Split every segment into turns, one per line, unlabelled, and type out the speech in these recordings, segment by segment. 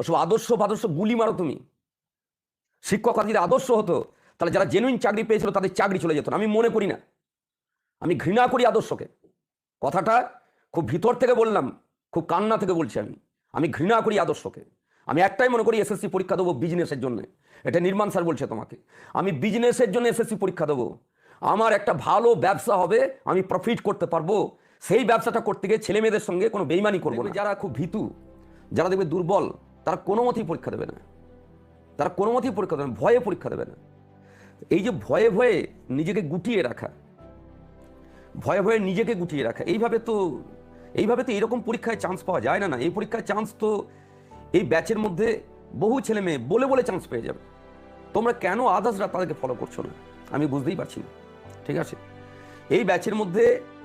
ওসব আদর্শ ফাদর্শ গুলি মারো তুমি। শিক্ষক যদি আদর্শ হতো, তাহলে যারা জেনুইন চাকরি পেয়েছিল তাদের চাকরি চলে যেত আমি মনে করি না। আমি ঘৃণা করি আদর্শকে। কথাটা খুব ভিতর থেকে বললাম, খুব কান্না থেকে বলছি আমি। আমি ঘৃণা করি আদর্শকে। আমি একটাই মনে করি, এসএসসি পরীক্ষা দেবো বিজনেসের জন্য। এটা নির্মাণ স্যার বলছে তোমাকে। আমি বিজনেসের জন্য এসএসসি পরীক্ষা দেবো। আমার একটা ভালো ব্যবসা হবে, আমি প্রফিট করতে পারব। সেই ব্যবসাটা করতে গিয়ে ছেলে মেয়েদের সঙ্গে কোনো বেইমানি করব না। যারা খুব ভীতু, যারা দেখবে দুর্বল তারা কোনো মতেই পরীক্ষা দেবে না। তারা কোনো মতেই পরীক্ষা দেবে না, ভয়ে পরীক্ষা দেবে না। এই যে ভয়ে ভয়ে নিজেকে গুটিয়ে রাখা, ভয়ে ভয়ে নিজেকে গুটিয়ে রাখা, এইভাবে তো এইভাবে তো এরকম পরীক্ষায় চান্স পাওয়া যায় না না। এই পরীক্ষায় চান্স তো এই ব্যাচের মধ্যে বহু ছেলে মেয়ে বলে বলে চান্স পেয়ে যাবে। তোমরা কেন আদার্সরা তাদেরকে ফলো করছ না? আমি বুঝতেই পারছি না। ঠিক আছে? এই ব্যাচের মধ্যে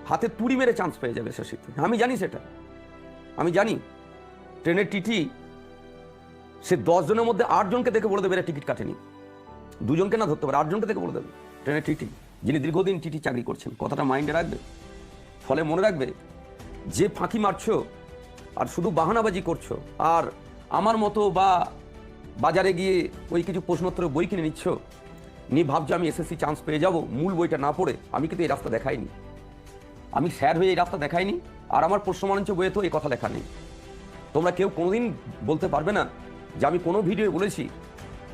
হাতে তুড়ি মেরে চান্স পেয়ে যাবে শেষিতে আমি জানি সেটা। আমি জানি। ট্রেনের টিটি সে দশ জনের মধ্যে আটজনকে দেখে বলে দেবে এরা টিকিট কাটেনি। দুজনকে না ধরতে পারে, আটজনকে দেখে বলে দেবে ট্রেনের টিটি। যিনি দীর্ঘদিন টিটি চাকরি করছেন, কথাটা মাইন্ডে রাখবে। ফলে মনে রাখবে, যে ফাঁকি মারছ আর শুধু বাহানাবাজি করছ আর আমার মতো বা বাজারে গিয়ে ওই কিছু প্রশ্নোত্তরের বই কিনে নিচ্ছ নিয়ে ভাবছ আমি এসএসসি চান্স পেয়ে যাব, মূল বইটা না পড়ে, আমি কিন্তু এই রাস্তা দেখাইনি। আমি স্যার হয়ে এই রাস্তা দেখাইনি, আর আমার প্রশ্নমানঞ্চ বইয়ে তো এই কথা লেখা নেই। তোমরা কেউ কোনোদিন বলতে পারবে না যে আমি কোনো ভিডিও বলেছি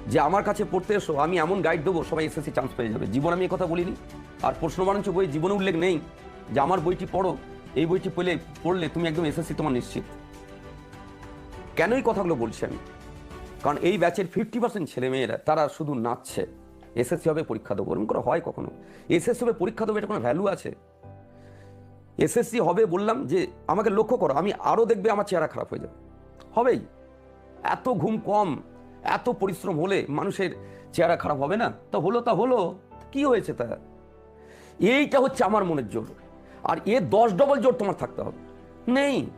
যে আমার কাছে পড়তে এসো, আমি এমন গাইড দেবো, সবাই এসএসসি চান্স পেয়ে যাবে। জীবন আমি কথা বলিনি। আর প্রশ্নমানঞ্চ বই জীবনে উল্লেখ নেই যে আমার বইটি পড়ো, এই বইটি পেলে, পড়লে তুমি একদম এসএসসি তোমার নিশ্চিত। কেন এই কথাগুলো বলছি আমি? কারণ এই ব্যাচের ফিফটি পার্সেন্ট ছেলেমেয়েরা, তারা শুধু নাচছে। এসএসসি হবে পরীক্ষা দেবো, এরকম করে হয় কখনো? এসএসসি হবে পরীক্ষা দেবো, এটা কোনো ভ্যালু আছে? এসএসসি হবে বললাম যে, আমাকে লক্ষ্য করো, আমি আরও দেখবে আমার চেহারা খারাপ হয়ে যাবে। হবেই। এত ঘুম কম, এত পরিশ্রম হলে মানুষের চেহারা খারাপ হবে না? তা হলো তা হলো, কি হয়েছে তা? এইটা হচ্ছে আমার মনের জোর। আর এ দশ ডবল জোর তোমার থাকতে হবে। নেই।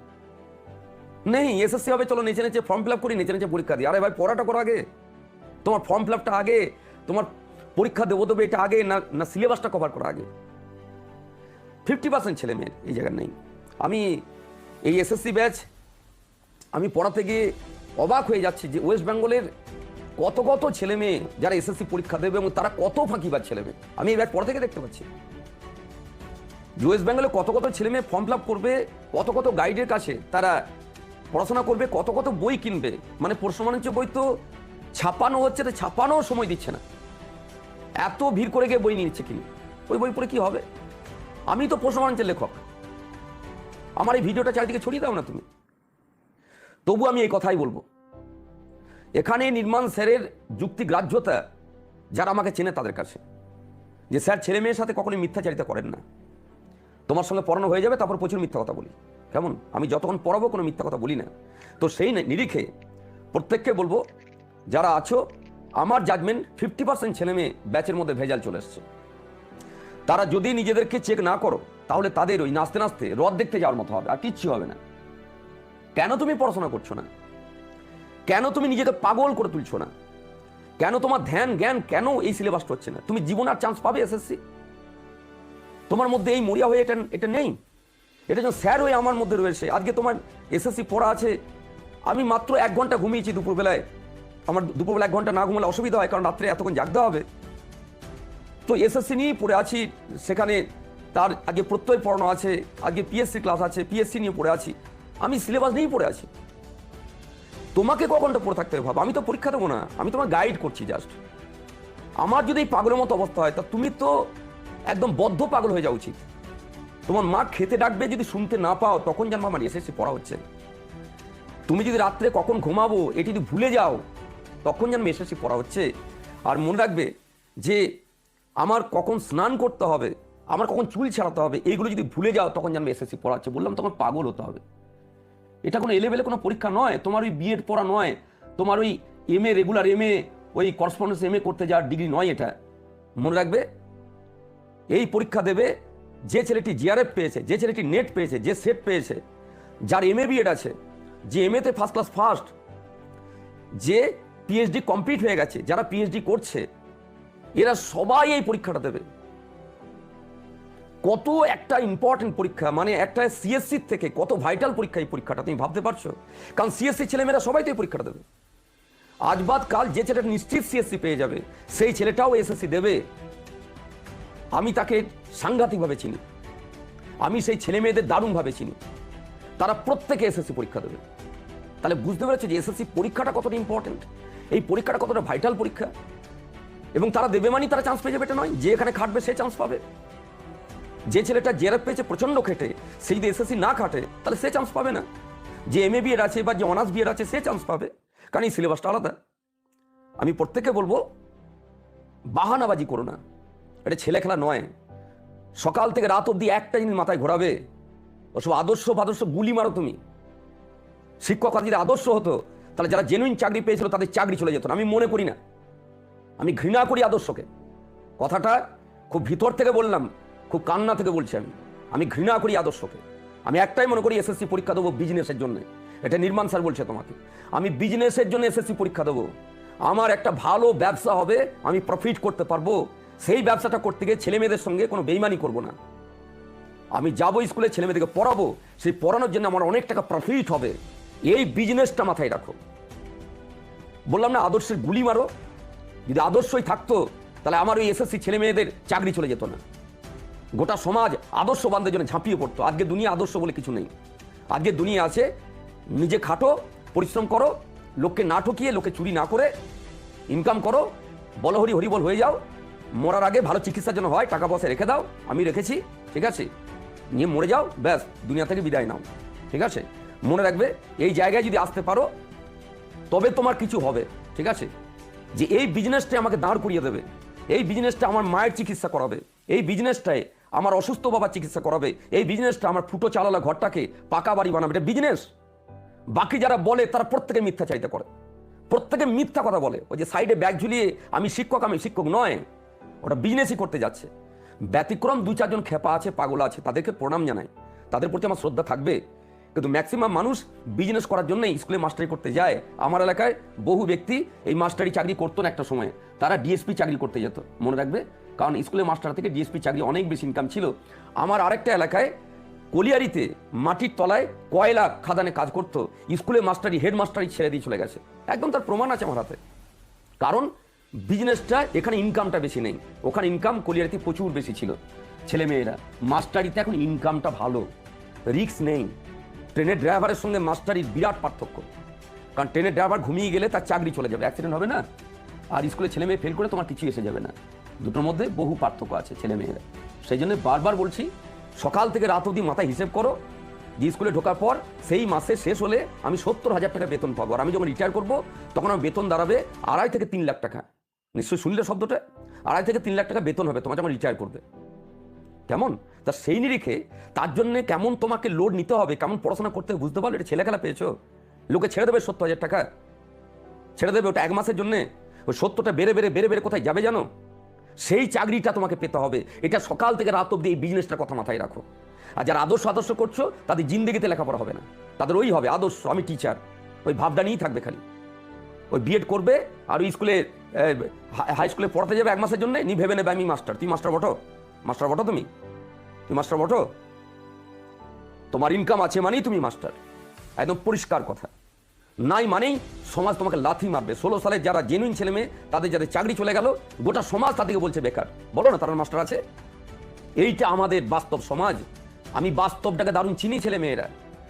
নেই। এসএসসি হবে, চলো নেচে নেচে ফর্ম ফিল আপ করি, নেচে নেচে পরীক্ষা দিই। আরে ভাই, পড়াটা করো আগে। তোমার ফর্ম ফিল আপটা আগে। তোমার পরীক্ষা দেবো, দেবে, এটা আগে, না না সিলেবাসটা কভার করা আগে। ফিফটি পার্সেন্ট ছেলে মেয়ের এই জায়গায় নেই। আমি এই এসএসসি ব্যাচ আমি পড়াতে গিয়ে অবাক হয়ে যাচ্ছি যে ওয়েস্ট বেঙ্গলের কত কত ছেলে মেয়ে যারা এসএসসি পরীক্ষা দেবে এবং তারা কত ফাঁকিবার ছেলে মেয়ে। আমি এবার পর থেকে দেখতে পাচ্ছি। যে ওয়েস্ট বেঙ্গলে কত কত ছেলে মেয়ে ফর্ম ফিল করবে, কত কত গাইডের কাছে তারা পড়াশোনা করবে, কত কত বই কিনবে। মানে প্রশ্নমানঞ্চ বই তো ছাপানো হচ্ছে, তো ছাপানোও সময় দিচ্ছে না। এত ভিড় করে গিয়ে বই নিচ্ছে কিনে। ওই বই পড়ে কি হবে? আমি তো প্রশ্নমানঞ্চের লেখক। আমার এই ভিডিওটা চারিদিকে ছড়িয়ে দাও না তুমি। তবু আমি এই কথাই বলব। এখানে নির্মাণ স্যারের যুক্তিগ্রাহ্যতা যারা আমাকে চেনে তাদের কাছে। যে স্যার ছেলে মেয়ের সাথে কখনোই মিথ্যাচারিতা করেন না। তোমার সঙ্গে পড়ানো হয়ে যাবে, তারপর প্রচুর মিথ্যা কথা বলি। কেমন? আমি যতক্ষণ পড়াবো, কোনো মিথ্যা কথা বলি না। তো সেই নিরিখে প্রত্যেককে বলব, যারা আছো, আমার জাজমেন্ট ফিফটি পার্সেন্ট ছেলে মেয়ে ব্যাচের মধ্যে ভেজাল চলে এসছে। তারা যদি নিজেদেরকে চেক না করো, তাহলে তাদের ওই নাচতে নাচতে রদ দেখতে যাওয়ার মতো হবে, আর কিচ্ছু হবে না। কেন তুমি পড়াশোনা করছ না? কেন তুমি নিজেকে পাগল করে তুলছো না? কেন তোমার ধ্যান, জ্ঞান কেন এই সিলেবাসটা হচ্ছে না? তুমি জীবন আর চান্স পাবে এসএসসি তোমার মধ্যে এই মরিয়া হয়ে এটা এটা নেই। এটা যেন স্যার হয়ে আমার মধ্যে রয়েছে। আজকে তোমার এসএসসি পড়া আছে। আমি মাত্র এক ঘণ্টা ঘুমিয়েছি দুপুরবেলায়। আমার দুপুরবেলা এক ঘণ্টা না ঘুমালে অসুবিধা হয়, কারণ রাত্রে এতক্ষণ জাগতে হবে। তো এসএসসি নিয়েই পড়ে আছি। সেখানে তার আগে প্রত্যয় পড়ানো আছে। আজকে পিএসসি ক্লাস আছে। পিএসসি নিয়ে পড়ে আছি। আমি সিলেবাস নিয়েই পড়ে আছি। তোমাকে কখনটা পড়ে থাকতে হবে আমি তো পরীক্ষা দেবো না। আমি তোমার গাইড করছি জাস্ট আমার যদি এই পাগলের মতো অবস্থা হয়, তা তুমি তো একদম বদ্ধ পাগল হয়ে যাওয়া উচিত। তোমার মা খেতে ডাকবে যদি শুনতে না পাও, তখন জানব আমার এসএসসি পড়া হচ্ছে। তুমি যদি রাত্রে কখন ঘুমাবো, এটি যদি ভুলে যাও, তখন জানবে এসএসসি পড়া হচ্ছে। আর মনে রাখবে যে আমার কখন স্নান করতে হবে, আমার কখন চুল ছাড়াতে হবে এইগুলো যদি ভুলে যাও, তখন জানবে এসএসসি পড়া হচ্ছে। বললাম তখন পাগল হতে হবে। এটা কোনো এলেভেলে কোনো পরীক্ষা নয়। তোমার ওই বিএড পড়া নয়। তোমার ওই M A regular M A ওই করসপন্ডেন্স এম এ করতে যাওয়ার ডিগ্রি নয় এটা। মনে রাখবে? এই পরীক্ষা দেবে যে ছেলেটি জিআরএফ পেয়েছে, যে ছেলেটি নেট পেয়েছে, যে সেট পেয়েছে, যার এম এ বিএড আছে, যে এম এতে ফার্স্ট ক্লাস ফার্স্ট যে পিএইচডি কমপ্লিট হয়ে গেছে, যারা পিএইচডি করছে, এরা সবাই এই পরীক্ষাটা দেবে। কত একটা ইম্পর্টেন্ট পরীক্ষা মানে একটা সিএসসি থেকে কত ভাইটাল পরীক্ষা এই পরীক্ষাটা, তুমি ভাবতে পারছ? কারণ সিএসসি ছেলেমেয়েরা সবাই তো এই পরীক্ষাটা দেবে। আজ বাদ কাল যে ছেলেটা নিশ্চিত সিএসসি পেয়ে যাবে, সেই ছেলেটাও এসএসসি দেবে। আমি তাকে সাংঘাতিকভাবে চিনি। আমি সেই ছেলে মেয়েদের দারুণভাবে চিনি। তারা প্রত্যেকে এসএসসি পরীক্ষা দেবে। তাহলে বুঝতে পেরেছ যে এসএসসি পরীক্ষাটা কতটা ইম্পর্টেন্ট এই পরীক্ষাটা কতটা ভাইটাল পরীক্ষা? এবং তারা দেবে মানি তারা চান্স পেয়ে যাবে, এটা নয়। যে এখানে খাটবে, সে চান্স পাবে। যে ছেলেটা জেরার পেয়েছে প্রচণ্ড খেটে সে যদি এসএসসি না খাটে, তাহলে সে চান্স পাবে না। যে এম এ বিএড আছে বা যে অনার্স বিএড আছে, সে চান্স পাবে। কারণ এই সিলেবাসটা আলাদা। আমি প্রত্যেককে বলব, বাহানাবাজি করো না। এটা ছেলে খেলা নয়। সকাল থেকে রাত অবধি একটা জিনিস মাথায় ঘোরাবে। ওসব আদর্শ আদর্শ গুলি মারো তুমি। শিক্ষক যদি আদর্শ হতো, তাহলে যারা জেনুইন চাকরি পেয়েছিল তাদের চাকরি চলে যেত না। আমি মনে করি না। আমি ঘৃণা করি আদর্শকে। কথাটা খুব ভিতর থেকে বললাম। খুব কান্না থেকে বলছি আমি। আমি ঘৃণা করি আদর্শকে। আমি একটাই মনে করি এসএসসি পরীক্ষা দেবো বিজনেসের জন্য। এটা নির্মাণ স্যার বলছে তোমাকে। আমি বিজনেসের জন্য এসএসসি পরীক্ষা দেবো। আমার একটা ভালো ব্যবসা হবে, আমি প্রফিট করতে পারব। সেই ব্যবসাটা করতে গিয়ে ছেলে মেয়েদের সঙ্গে কোনো বেইমানি করব না। আমি যাব স্কুলে ছেলে মেয়েদেরকে পড়াবো। সেই পড়ানোর জন্য আমার অনেক টাকা প্রফিট হবে। এই বিজনেসটা মাথায় রাখো। বললাম না, আদর্শের গুলি মারো। যদি আদর্শই থাকতো, তাহলে আমার ওই এসএসসি ছেলে মেয়েদের চাকরি চলে যেত না। গোটা সমাজ আদর্শবানদের জন্য ঝাঁপিয়ে পড়তো। আজকে দুনিয়া আদর্শ বলে কিছু নেই। আজকে দুনিয়া আছে, নিজে খাটো, পরিশ্রম করো, লোককে না ঠকিয়ে, লোকে চুরি না করে ইনকাম করো বলো হরি হরি বল হয়ে যাও, মরার আগে ভালো চিকিৎসার জন্য হয়, টাকা পয়সা রেখে দাও, আমি রেখেছি, ঠিক আছে? নিয়ে মরে যাও, ব্যাস, দুনিয়া থেকে বিদায় নাও, ঠিক আছে? মনে রাখবে, এই জায়গায় যদি আসতে পারো, তবে তোমার কিছু হবে, ঠিক আছে? যে এই বিজনেসটা আমাকে দাঁড় করিয়ে দেবে, এই বিজনেসটা আমার মায়ের চিকিৎসা করাবে, এই বিজনেসটায় আমার অসুস্থ বাবার চিকিৎসা করাবে। এই বিজনেসটা আমার ফুটো চালালা ঘরটাকে পাকা বাড়ি বানাবে। এটা বিজনেস বাকি যারা বলে, তারা প্রত্যেকে মিথ্যা চাইতে করে। প্রত্যেকে মিথ্যা কথা বলে। ওই যে সাইডে ব্যাগ ঝুলিয়ে আমি শিক্ষক আমি শিক্ষক নয়। ওটা বিজনেসই করতে যাচ্ছে। ব্যতিক্রম দু চারজন খেপা আছে, পাগল আছে, তাদেরকে প্রণাম জানাই। তাদের প্রতি আমার শ্রদ্ধা থাকবে। কিন্তু ম্যাক্সিমাম মানুষ বিজনেস করার জন্য স্কুলে মাস্টারি করতে যায়। আমার এলাকায় বহু ব্যক্তি এই মাস্টারি চাকরি করতো না একটা সময়। তারা ডিএসপি চাকরি করতে যেত। মনে রাখবে? কারণ স্কুলে মাস্টার থেকে ডিএসপি চাকরি অনেক বেশি ইনকাম ছিল। আমার আরেকটা এলাকায়, কলিয়ারিতে মাটির তলায় কয়লা খাদানে কাজ করতো। স্কুলে মাস্টারি হেড মাস্টারি ছেড়ে দিয়ে চলে গেছে। একদম তার প্রমাণ আছে আমার হাতে। কারণ বিজনেসটা এখানে ইনকামটা বেশি নেই। ওখানে ইনকাম কলিয়ারিতে প্রচুর বেশি ছিল। ছেলে মেয়েরা মাস্টারিতে এখন ইনকামটা ভালো। রিস্ক নেই। ট্রেনের ড্রাইভারের সঙ্গে মাস্টারির বিরাট পার্থক্য। কারণ ট্রেনের ড্রাইভার ঘুমিয়ে গেলে তার চাকরি চলে যাবে। অ্যাক্সিডেন্ট হবে না। আর স্কুলে ছেলে মেয়ে ফেল করে তোমার কিছু এসে যাবে না। দুটোর মধ্যে বহু পার্থক্য আছে ছেলে মেয়েরা সেই জন্য বারবার বলছি, সকাল থেকে রাত অবধি মাথায় হিসেব করো। যে স্কুলে ঢোকার পর সেই মাসে শেষ হলে আমি সত্তর হাজার টাকা বেতন পাবো। আর আমি যখন রিটায়ার করব, তখন আমার বেতন দাঁড়াবে আড়াই থেকে তিন লাখ টাকা। নিশ্চয়ই শুনলে শব্দটা? আড়াই থেকে তিন লাখ টাকা বেতন হবে, তোমার যখন রিটায়ার করবে। কেমন? তা সেই নিরিখে, তার জন্য কেমন তোমাকে লোড নিতে হবে, কেমন পড়াশোনা করতে বুঝতে পারল? এটা ছেলে খেলা পেয়েছ? লোকে ছেড়ে দেবে সত্তর হাজার টাকা। ছেড়ে দেবে ওটা এক মাসের জন্যে? ওই সত্যটা বেড়ে বেড়ে বেড়ে বেড়ে কোথায় যাবে জানো? সেই চাকরিটা তোমাকে পেতে হবে। এটা সকাল থেকে রাত অব্দি এই বিজনেসটার কথা মাথায় রাখো। আর যারা আদর্শ আদর্শ করছ, তাদের জিন্দগিতে লেখাপড়া হবে না। তাদের ওই হবে, আদর্শ, আমি টিচার ওই ভাবটা নিয়েই থাকবে খালি। ওই বিএড করবে, আর ওই স্কুলে হাই স্কুলে পড়াতে যাবে এক মাসের জন্য নি ভেবে নেবে আমি মাস্টার তুই মাস্টার বটো? মাস্টার বটো তুমি? তুই মাস্টার বটো? তোমার ইনকাম আছে মানেই তুমি মাস্টার একদম পরিষ্কার কথা। নাই মানেই সমাজ তোমাকে লাথি মারবে। ষোলো সালে যারা জেনুইন ছেলে মেয়ে, তাদের যাদের চাকরি চলে গেল, গোটা সমাজ তাদেরকে বলছে বেকার। বলো না, তারা মাস্টার আছে? এইটা আমাদের বাস্তব সমাজ। আমি বাস্তবটাকে দারুণ চিনি ছেলে মেয়েরা।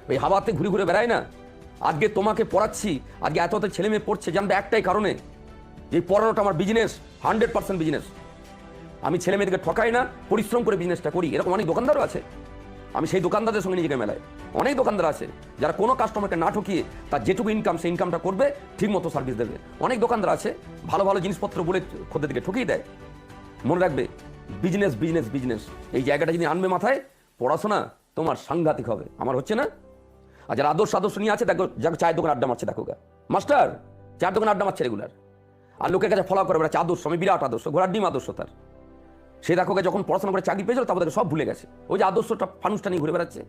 ওই হাওয়াতে ঘুরে ঘুরে বেড়ায় না? আজকে তোমাকে পড়াচ্ছি, আজকে এত এত ছেলে মেয়ে পড়ছে, জানবে একটাই কারণে। যে পড়ানোটা আমার বিজনেস হান্ড্রেড পার্সেন্ট বিজনেস আমি ছেলে মেয়েদেরকে ঠকাই না, পরিশ্রম করে বিজনেসটা করি। এরকম অনেক দোকানদারও আছে। আমি সেই দোকানদারদের সঙ্গে নিজেকে মেলাই। অনেক দোকানদার আছে, যারা কোনো কাস্টমারকে না ঠকিয়ে তার যেটুকু ইনকাম সেই ইনকামটা করবে ঠিক মতো সার্ভিস দেবে। অনেক দোকানদার আছে, ভালো ভালো জিনিসপত্র বলে খদ্দেরকে ঠকিয়ে দেয়। মনে রাখবে বিজনেস বিজনেস বিজনেস এই জায়গাটা যদি আনবে মাথায়, পড়াশোনা তোমার সাংঘাতিক হবে। আমার হচ্ছে না? আর যারা আদর্শ আদর্শ নিয়ে আছে, দেখো, যাকে চায়ের দোকান আড্ডা মারছে, দেখো মাস্টার, চায়ের দোকান আড্ডা মারছে রেগুলার আর লোকের কাছে ফলো করে বেড়াচ্ছে আদর্শ আমি বিরাট আদর্শ, ঘোড়ার ডিম আদর্শ তার। সে দেখো যখন পড়াশোনা করে চাকরি পেয়েছিল, তারপর সব ভুলে গেছে। ওই যে আদর্শটা ফানুসটা নিয়ে ঘুরে বেড়াচ্ছে,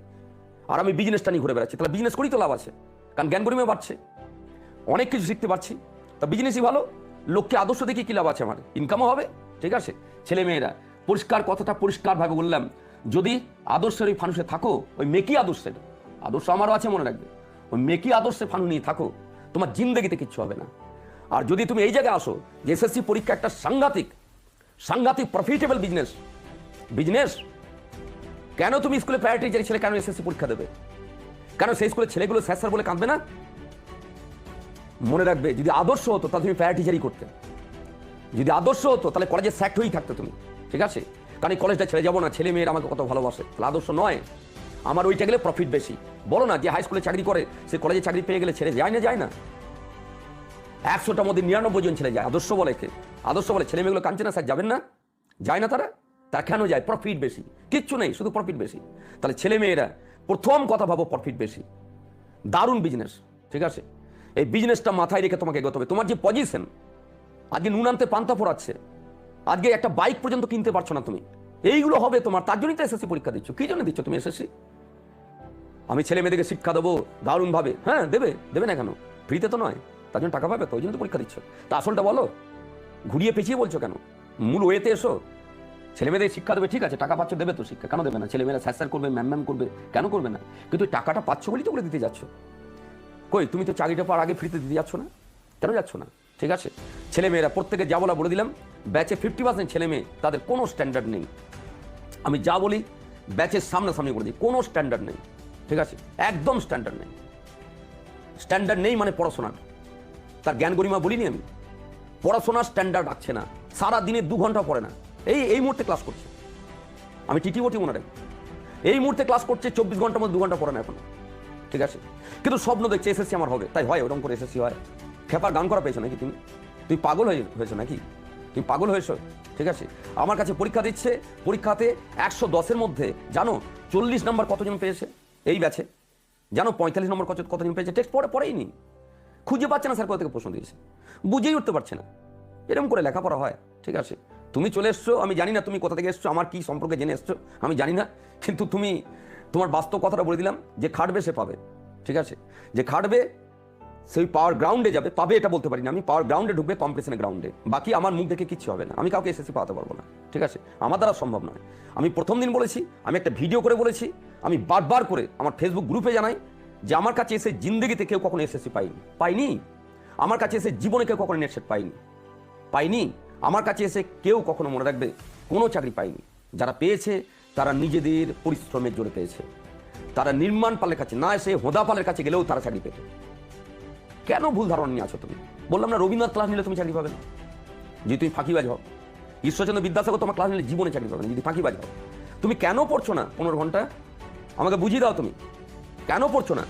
আর আমি বিজনেসটা নিয়ে ঘুরে বেড়াচ্ছি। তাহলে বিজনেস করেই তো লাভ আছে, কারণ জ্ঞান গরিমে বাড়ছে। অনেক কিছু শিখতে পারছি, তা বিজনেসই ভালো, লোককে আদর্শ দেখে কী লাভ আছে আমার? ইনকামও হবে, ঠিক আছে? ছেলে মেয়েরা পরিষ্কার কথাটা পরিষ্কারভাবে বললাম, যদি আদর্শের ওই ফানুষে থাকো, ওই মেকি আদর্শের, আদর্শ আমারও আছে মনে রাখবে, ওই মেকি আদর্শে ফানু নিয়ে থাকো, তোমার জিন্দগিতে কিচ্ছু হবে না। আর যদি তুমি এই জায়গায় আসো, যে এসএসসি পরীক্ষা একটা সাংঘাতিক সাংঘাতিক প্রফিটেবল বিজনেস বিজনেস কেন তুমি স্কুলে প্রায়োরিটি যে ছেলে, কেন এসএসসি পরীক্ষা দেবে? কেন সেই স্কুলের ছেলেগুলো স্যার স্যার বলে কাঁদবে না? মনে রাখবে, যদি আদর্শ হতো, তাহলে তুমি প্যারা টিচারই করতে। যদি আদর্শ হতো, তাহলে কলেজে স্যাক্ট হয়েই থাকতো তুমি। ঠিক আছে? কারণ কলেজটা ছেড়ে যাব না, ছেলে মেয়ের আমাকে কত ভালোবাসে। তাহলে আদর্শ নয়। আমার ওইটা গেলে প্রফিট বেশি। বলো না যে হাই স্কুলে চাকরি করে, সে কলেজে চাকরি পেয়ে গেলে ছেড়ে যায় না যায় না। একশোটার মধ্যে নিরানব্বই জন ছেলে যায়। আদর্শ বলে কে? আদর্শ বলে ছেলে মেয়েগুলো কাঁদছে না, স্যার? যাবেন না? যায় না তারা? তা কেন যায়? প্রফিট বেশি। কিচ্ছু নেই, শুধু প্রফিট বেশি। তাহলে ছেলে মেয়েরা প্রথম কথা ভাবো প্রফিট বেশি। দারুণ বিজনেস ঠিক আছে? এই বিজনেসটা মাথায় রেখে তোমাকে এগোতে হবে। তোমার যে পজিশন আজকে নুন আনতে পান্তা পড়াচ্ছে। আজকে একটা বাইক পর্যন্ত কিনতে পারছ না তুমি। এইগুলো হবে তোমার। তার জন্যই তো এসএসসি পরীক্ষা দিচ্ছ। কী জন্য দিচ্ছ তুমি এসএসসি আমি ছেলে মেয়েদেরকে শিক্ষা দেবো দারুণভাবে। হ্যাঁ দেবে। দেবে না কেন? ফ্রিতে তো নয়। তার জন্য টাকা পাবে? তো ওই জন্য তো পরীক্ষা দিচ্ছ। তা আসলটা বলো, ঘুরিয়ে পেঁচিয়ে বলছো কেন? মূল ওয়েতে এসো। ছেলে মেয়েদের শিক্ষা দেবে, ঠিক আছে, টাকা পাচ্ছ, দেবে তো শিক্ষা। কেন দেবে না? ছেলে মেয়েরা স্যার করবে, ম্যাম ম্যাম করবে, কেন করবে না? কিন্তু টাকাটা পাচ্ছ বলেই তো করে দিতে যাচ্ছ। কই, তুমি তো চাকরিটা পাওয়ার আগে ফ্রিতে দিতে যাচ্ছ না? কেন যাচ্ছ না? ঠিক আছে। ছেলে মেয়েরা প্রত্যেকে যা বলা বলে দিলাম, ব্যাচে ফিফটি পার্সেন্ট ছেলে মেয়ে তাদের কোনো স্ট্যান্ডার্ড নেই। আমি যা বলি, ব্যাচের সামনাসামনি করে দিই, কোনো স্ট্যান্ডার্ড নেই। ঠিক আছে? একদম স্ট্যান্ডার্ড নেই। স্ট্যান্ডার্ড নেই মানে পড়াশোনার। তার জ্ঞান গরিমা বলিনি আমি। পড়াশোনার স্ট্যান্ডার্ড রাখছে না। সারা দিনে দু ঘণ্টা পড়ে না। এই এই মুহূর্তে ক্লাস করছে। আমি টিটি ওটি মনে রাখি এই মুহূর্তে ক্লাস করছে, চব্বিশ ঘণ্টার মধ্যে দু ঘণ্টা পড়ে না এখন। ঠিক আছে? কিন্তু স্বপ্ন দেখছে এসএসসি আমার হবে। তাই হয়, ওরকম করে এসএসসি হয়। খেপার গান করা পেয়েছ নাকি তুমি? তুমি পাগল হয়ে হয়েছো নাকি? তুমি পাগল হয়েছো? ঠিক আছে? আমার কাছে পরীক্ষা দিচ্ছে, পরীক্ষাতে একশো দশের মধ্যে, জানো, চল্লিশ নম্বর কতজন পেয়েছে? এই ব্যাচে জানো, পঁয়তাল্লিশ নম্বর কত কতজন পেয়েছে? টেক্সট পড়ে পড়েই নি। খুঁজে পাচ্ছে না স্যার কোথা থেকে প্রশ্ন দিয়েছে। বুঝেই উঠতে পারছে না। এরকম করে লেখাপড়া হয়, ঠিক আছে? তুমি চলে এসছো, আমি জানি না তুমি কোথা থেকে এসছো, আমার কি সম্পর্কে জেনে এসছো, আমি জানি না। কিন্তু তুমি তোমার বাস্তব কথাটা বলে দিলাম, যে খাটবে সে পাবে, ঠিক আছে? যে খাটবে, সেই পাওয়ার গ্রাউন্ডে যাবে, পাবে এটা বলতে পারি না আমি। পাওয়ার গ্রাউন্ডে ঢুকবে কম্পিটিশনের গ্রাউন্ডে বাকি আমার মুখ দেখে কিচ্ছু হবে না। আমি কাউকে এসএসসি পাওয়াতে পারব না, ঠিক আছে? আমার দ্বারা সম্ভব নয়। আমি প্রথম দিন বলেছি, আমি একটা ভিডিও করে বলেছি, আমি বারবার করে আমার ফেসবুক গ্রুপে জানাই যে আমার কাছে এসে জিন্দগিতে কেউ কখনো এসএসসি পাইনি পাইনি আমার কাছে এসে জীবনে কেউ কখনো নেট সেট পাইনি পাইনি আমার কাছে এসে কেউ কখনো মনে রাখবে কোনো চাকরি পায়নি। যারা পেয়েছে, তারা নিজেদের পরিশ্রমের জোরে পেয়েছে। তারা নির্মাণ পালের কাছে না এসে হোদা পালের কাছে গেলেও তারা চাকরি পেত। কেন ভুল ধারণা নিয়ে আছো তুমি? বললাম না, রবীন্দ্রনাথ ক্লাস নিলে তুমি চাকরি পাবে না। যদি তুমি ফাঁকিবাজ হও, ঈশ্বরচন্দ্র বিদ্যাসাগর তোমার ক্লাস নিলে জীবনে চাকরি পাবে না। যদি ফাঁকিবাজ হও, তুমি কেন পড়ছো না পনেরো ঘণ্টা? আমাকে বুঝিয়ে দাও তুমি। কেন পড়ছো না?